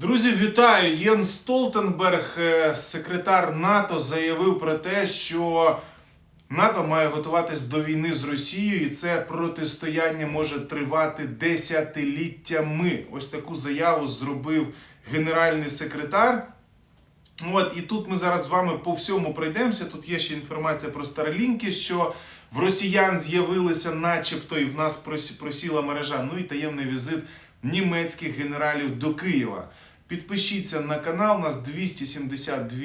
Друзі, вітаю! Єн Столтенберг, е, секретар НАТО, заявив про те, що НАТО має готуватись до війни з Росією, і це протистояння може тривати десятиліттями. Ось таку заяву зробив генеральний секретар. От, і тут ми зараз з вами по всьому пройдемося. Тут є ще інформація про Старлінки, що в росіян з'явилися, начебто, і в нас просіла мережа. Ну і таємний візит німецьких генералів до Києва. Підпишіться на канал, у нас 272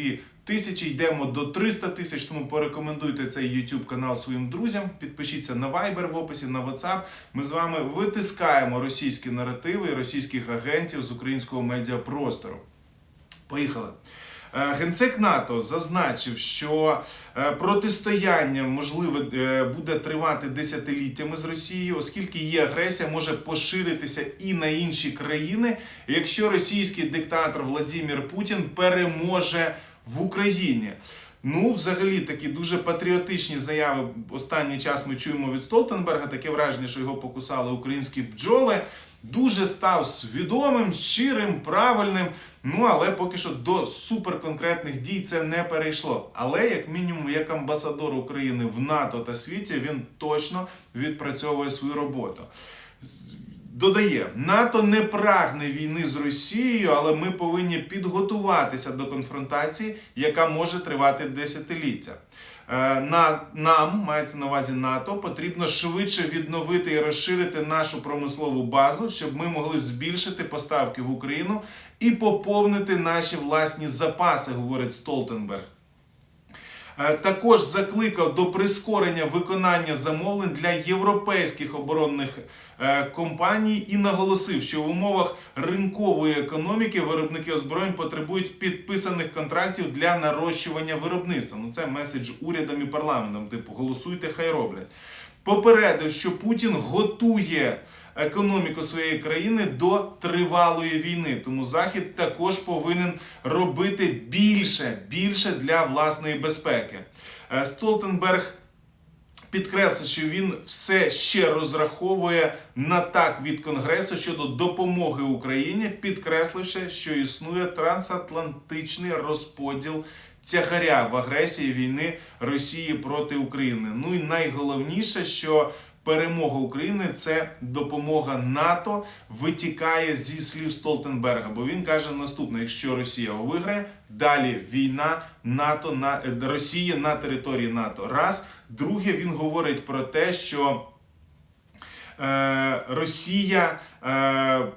тисячі, йдемо до 300 тисяч, тому порекомендуйте цей YouTube канал своїм друзям. Підпишіться на Viber в описі, на WhatsApp. Ми з вами витискаємо російські наративи і російських агентів з українського медіапростору. Поїхали. Е, Генсек НАТО зазначив, що е, протистояння можливе е, буде тривати десятиліттями з Росією, оскільки її агресія може поширитися і на інші країни, якщо російський диктатор Владимир Путін переможе в Україні. Ну, взагалі, такі дуже патріотичні заяви останній час ми чуємо від Столтенберга. Таке враження, що його покусали українські бджоли. Дуже став свідомим, щирим, правильним. Ну але поки що до суперконкретних дій це не перейшло. Але як мінімум, як амбасадор України в НАТО та світі, він точно відпрацьовує свою роботу. Додає, НАТО не прагне війни з Росією, але ми повинні підготуватися до конфронтації, яка може тривати десятиліття. Е, На нам мається на увазі НАТО, потрібно швидше відновити і розширити нашу промислову базу, щоб ми могли збільшити поставки в Україну і поповнити наші власні запаси, говорить Столтенберг. Е, Також закликав до прискорення виконання замовлень для європейських оборонних е, компаній і наголосив, що в умовах ринкової економіки виробники озброєнь потребують підписаних контрактів для нарощування виробництва. Ну це меседж урядам і парламентам. Типу, голосуйте, хай роблять. Попередив, що Путін готує економіку своєї країни до тривалої війни. Тому Захід також повинен робити більше, більше для власної безпеки. Е, Столтенберг підкреслив, що він все ще розраховує на так від Конгресу щодо допомоги Україні, підкресливши, що існує трансатлантичний розподіл тягаря в агресії війни Росії проти України. Ну і найголовніше, що перемога України це допомога НАТО витікає зі слів Столтенберга. Бо він каже наступне: якщо Росія виграє, далі війна НАТО на Росії на території НАТО. Раз друге, він говорить про те, що е, Росія. Е,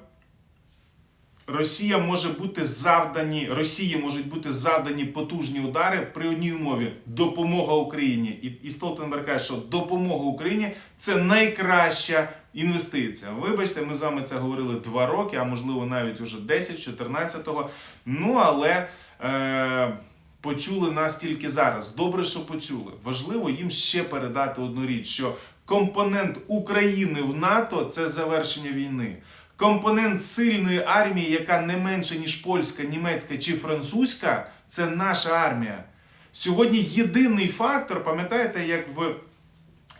Росія може бути завдані, Росії можуть бути завдані потужні удари при одній умові допомога Україні. І, і Столтенберг каже, що допомога Україні це найкраща інвестиція. Вибачте, ми з вами це говорили два роки, а можливо навіть уже 10, 14-го. Ну але е, почули нас тільки зараз. Добре, що почули. Важливо їм ще передати одну річ, що компонент України в НАТО це завершення війни. Компонент сильної армії, яка не менше, ніж польська, німецька чи французька, це наша армія. Сьогодні єдиний фактор, пам'ятаєте, як в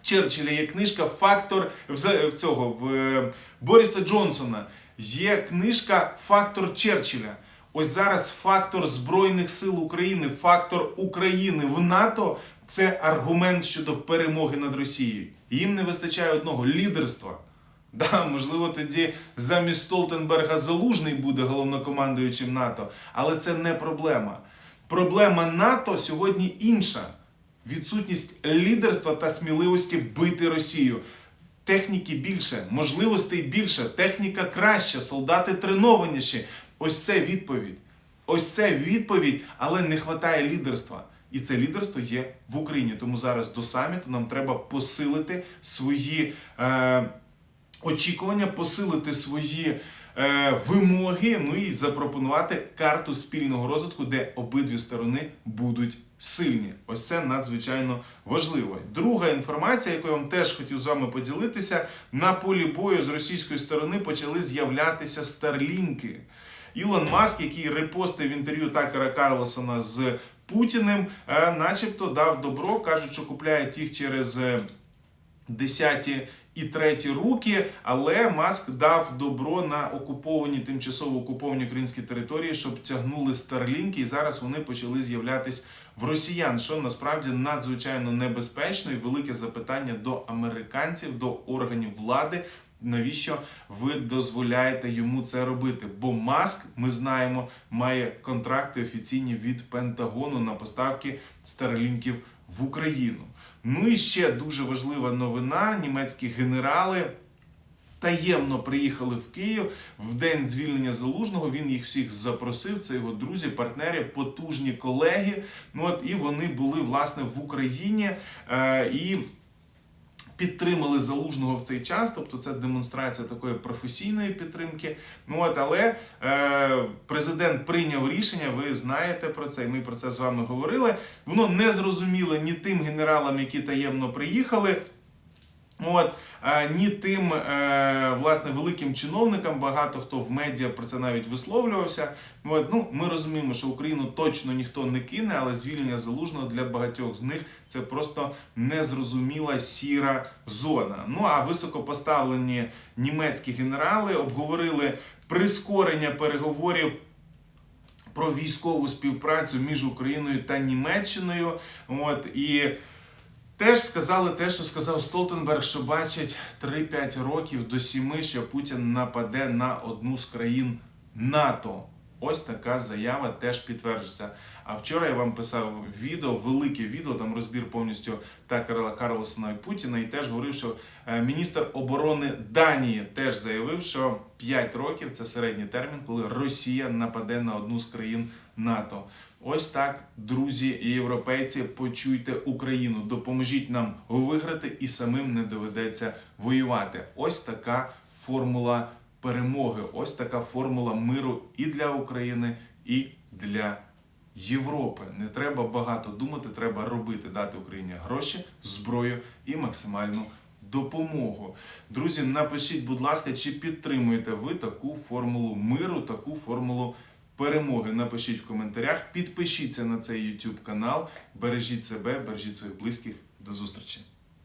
Черчилля є книжка Фактор цього в е, Боріса Джонсона. Є книжка Фактор Черчилля. Ось зараз фактор Збройних сил України, фактор України в НАТО це аргумент щодо перемоги над Росією. Їм не вистачає одного лідерства. Да, можливо, тоді замість Столтенберга Залужний буде головнокомандуючим НАТО, але це не проблема. Проблема НАТО сьогодні інша: відсутність лідерства та сміливості бити Росію. Техніки більше, можливостей більше, техніка краща, солдати тренованіші. Ось це відповідь. Ось це відповідь, але не вистачає лідерства. І це лідерство є в Україні. Тому зараз до саміту нам треба посилити свої. Е, очікування, посилити свої е, вимоги, ну і запропонувати карту спільного розвитку, де обидві сторони будуть сильні. Ось це надзвичайно важливо. Друга інформація, яку я вам теж хотів з вами поділитися, на полі бою з російської сторони почали з'являтися старлінки. Ілон Маск, який репостив інтерв'ю Такера Карлосона з Путіним, е, начебто дав добро, кажуть, що купляють їх через. Е, 10 і треті руки, але Маск дав добро на окуповані тимчасово окуповані українські території, щоб тягнули старлінки, і зараз вони почали з'являтись в росіян, що насправді надзвичайно небезпечно і велике запитання до американців, до органів влади. Навіщо ви дозволяєте йому це робити? Бо Маск, ми знаємо, має контракти офіційні від Пентагону на поставки старлінків в Україну. Ну і ще дуже важлива новина: німецькі генерали таємно приїхали в Київ в день звільнення залужного. Він їх всіх запросив. Це його друзі, партнери, потужні колеги. Ну от і вони були власне в Україні е, і. Підтримали залужного в цей час, тобто це демонстрація такої професійної підтримки. Ну от, але е, президент прийняв рішення. Ви знаєте про це, і ми про це з вами говорили. Воно не зрозуміло ні тим генералам, які таємно приїхали. От е, ні тим е, власне великим чиновникам, багато хто в медіа про це навіть висловлювався. От, ну ми розуміємо, що Україну точно ніхто не кине, але звільнення залужного для багатьох з них це просто незрозуміла сіра зона. Ну а високопоставлені німецькі генерали обговорили прискорення переговорів. Про військову співпрацю між Україною та Німеччиною, от і Теж сказали те, що сказав Столтенберг, що бачать 3-5 років до 7, що Путін нападе на одну з країн НАТО. Ось така заява теж підтверджується. А вчора я вам писав відео, велике відео, там розбір повністю Такера Карлосона і Путіна, і теж говорив, що е, міністр оборони Данії теж заявив, що 5 років це середній термін, коли Росія нападе на одну з країн НАТО. Ось так, друзі і європейці, почуйте Україну, допоможіть нам виграти і самим не доведеться воювати. Ось така формула перемоги, ось така формула миру і для України, і для Європи. Не треба багато думати, треба робити, дати Україні гроші, зброю і максимальну допомогу. Друзі, напишіть, будь ласка, чи підтримуєте ви таку формулу миру, таку формулу перемоги. Напишіть в коментарях, підпишіться на цей YouTube канал, бережіть себе, бережіть своїх близьких. До зустрічі!